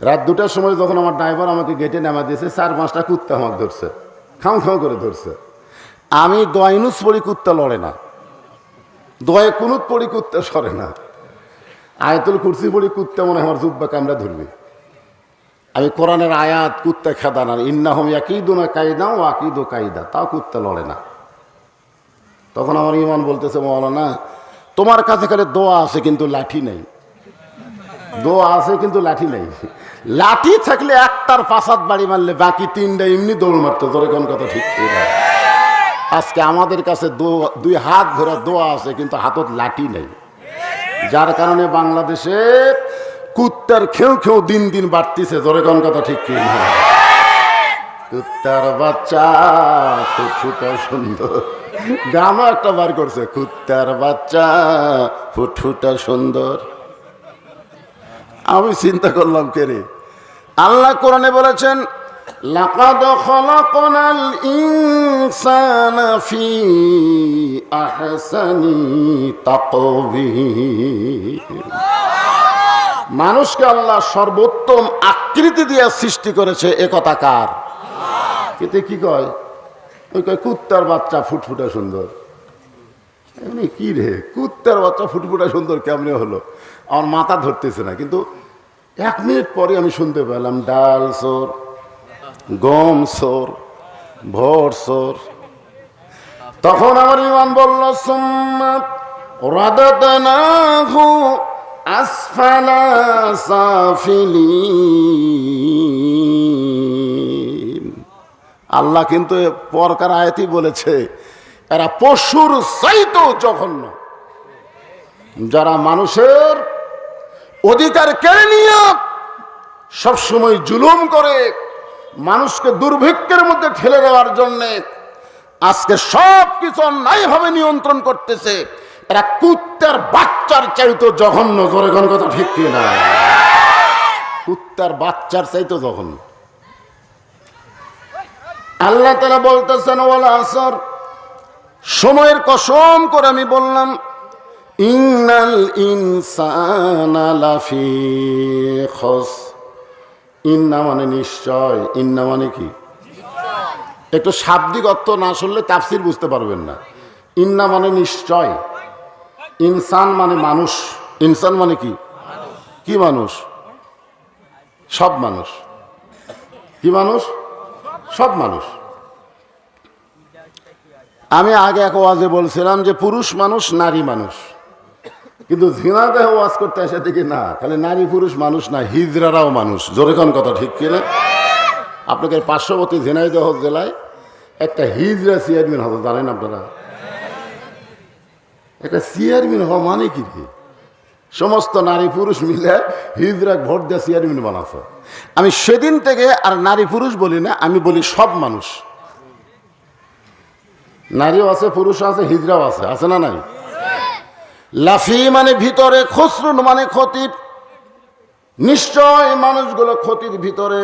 রাত দুটার সময় যখন আমার ড্রাইভার আমাকে গেটে নামা দিয়েছে, চার পাঁচটা কুত্তা আমাকে ধরছে। খাও খাও করে ধরছে। আমি দয়নুস পড়ি কুত্তা লড়ে না। দয়ে কুনুত পড়ি কুত্তা সরে না। আয়তুল কুরসি পড়ি কুত্তা মনে আমার জুব্বা কামড়া ধরবে। আমি কোরআনের আয়াত, কুত্তা খেদা না ইন্না হম একইদু না কায়দা ও আকিদু কায়দা তাও কুত্তা লড়ে না। তখন আমার ইমান বলতেছে, মৌলানা, তোমার কাছে খালি দোয়া আছে কিন্তু লাঠি নেই। দোয়া আছে কিন্তু লাঠি নেই। লাঠি থাকলে একটার পাশাত বাড়ি মারলে বাকি তিনটা এমনি দৌড় মারতো। তোর কোন কথা ঠিক আজকে আমাদের কাছে দুই হাত ধরে দোয়া আছে, কিন্তু হাতত লাঠি নেই। যার কারণে বাংলাদেশে কুত্তার খেউ খেউ দিন দিন বাড়তিছে। জোরে কোন কথা ঠিক কি না কুত্তার বাচ্চা খুব ফুটফুটা সুন্দর। গানও একটা বার করছে, কুত্তার বাচ্চা ফুটফুটা সুন্দর। আমি চিন্তা করলাম, কে রে? আল্লাহ কোরআনে বলেছেন, লাকাদ খলাকনাল ইনসানা ফি আহসানি তাকবীর মানুষকে আল্লাহ সর্বোত্তম আকৃতি দিয়ে সৃষ্টি করেছে, এ কথা কার? এতে কি কয়? ওই কয়, কুত্তার বাচ্চা ফুটফুটা সুন্দর। এমনি কি রে, কুত্তার বাচ্চা ফুটফুটা সুন্দর কেমনে হলো? আমার মাথা ধরতেছে না, কিন্তু এক মিনিট পরে আমি শুনতে পেলাম, ডাল সোর গম সোর ভোর সোর তখন আমার ইমান বলল আল্লাহ কিন্তু পরকার আয়াতই বলেছে, এরা পশুর চাইতো জঘন্য। যারা মানুষের অধিকার কেড়ে নিয়ে সবসময় জুলুম করে, মানুষকে দুর্ভিক্ষের মধ্যে ঠেলে দেওয়ার জন্যে আজকে সব কিছু অন্যায়ভাবে নিয়ন্ত্রণ করতেছে। এরা কুত্তার বাচ্চার চাইতো জঘন্য কোন কথা ঠিক কি না? কুত্তার বাচ্চার চাইতো জঘন্য। আল্লাহ তারা বলতেছেন ওলা আসর। সময়ের কসম করে আমি বললাম ইন্নাল ইনসানা লাফি খস। ইন্না মানে নিশ্চয়, ইন্না মানে কি? একটু শাব্দিক অর্থ না শুনলে তাফসির বুঝতে পারবেন না। ইন্না মানে নিশ্চয়, ইনসান মানে মানুষ। ইনসান মানে কি? কি মানুষ? সব মানুষ। কি মানুষ? সব মানুষ। আমি আগে এক ওয়াজে বলছিলাম যে পুরুষ মানুষ, নারী মানুষ। কিন্তু ঝিনা দেহ ওয়াজ করতে আসে দেখি না, খালি নারী পুরুষ মানুষ না হিজরারাও মানুষ। জোরে কোন কথা ঠিক কিনা আপনাকে পার্শ্ববর্তী ঝিনাইদহ জেলায় একটা হিজরা চেয়ারম্যান হতো জানেন আপনারা? একটা চেয়ারম্যান হওয়া মানে কি রে? সমস্ত নারী পুরুষ মিলে হিজরা ভোট দিয়ে চেয়ারম্যান বানাতো আমি সেদিন থেকে আর নারী পুরুষ বলি না, আমি বলি সব মানুষ। নারীও আছে, পুরুষও আছে হিজরাও আছে আছে না নাই? লাফি মানে ভিতরে, খসরুন মানে ক্ষতির নিশ্চয় মানুষগুলো ক্ষতির ভিতরে।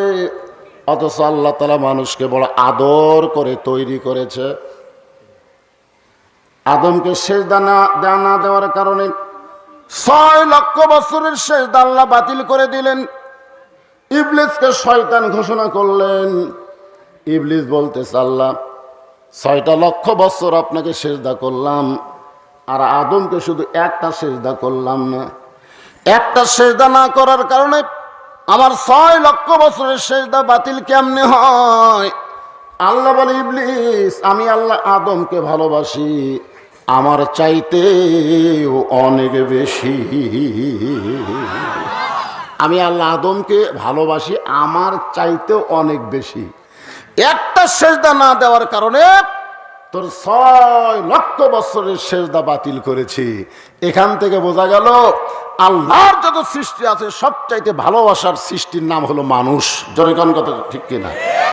অথচ আল্লাহ তালা মানুষকে বড় আদর করে তৈরি করেছে। আদমকে শেষ দানা দানা দেওয়ার কারণে ছয় লক্ষ বছরের শেষ দাল্লা বাতিল করে দিলেন। ইবলিসকে শয়তান ঘোষণা করলেন। ইবলিস বলতে আল্লাহ, ছয়টা লক্ষ বছর আপনাকে সেজদা করলাম। আর আদমকে শুধু একটা সেজদা করলাম। না একটা সেজদা না করার কারণে আমার ছয় লক্ষ বছরের সেজদা বাতিল কেমনে হয়? আল্লাহ বলে, ইবলিস, আমি আল্লাহ আদমকে ভালোবাসি। আমার চাইতে অনেক বেশি। আমি আল্লাহ আদমকে ভালোবাসি, আমার চাইতেও অনেক বেশি। একটা সেজদা না দেওয়ার কারণে তোর ছয় লক্ষ বছরের সেজদা বাতিল করেছি। এখান থেকে বোঝা গেল, আল্লাহর যত সৃষ্টি আছে, সবচাইতে ভালোবাসার সৃষ্টির নাম হলো মানুষ। জনগণ কথা ঠিক কিনা?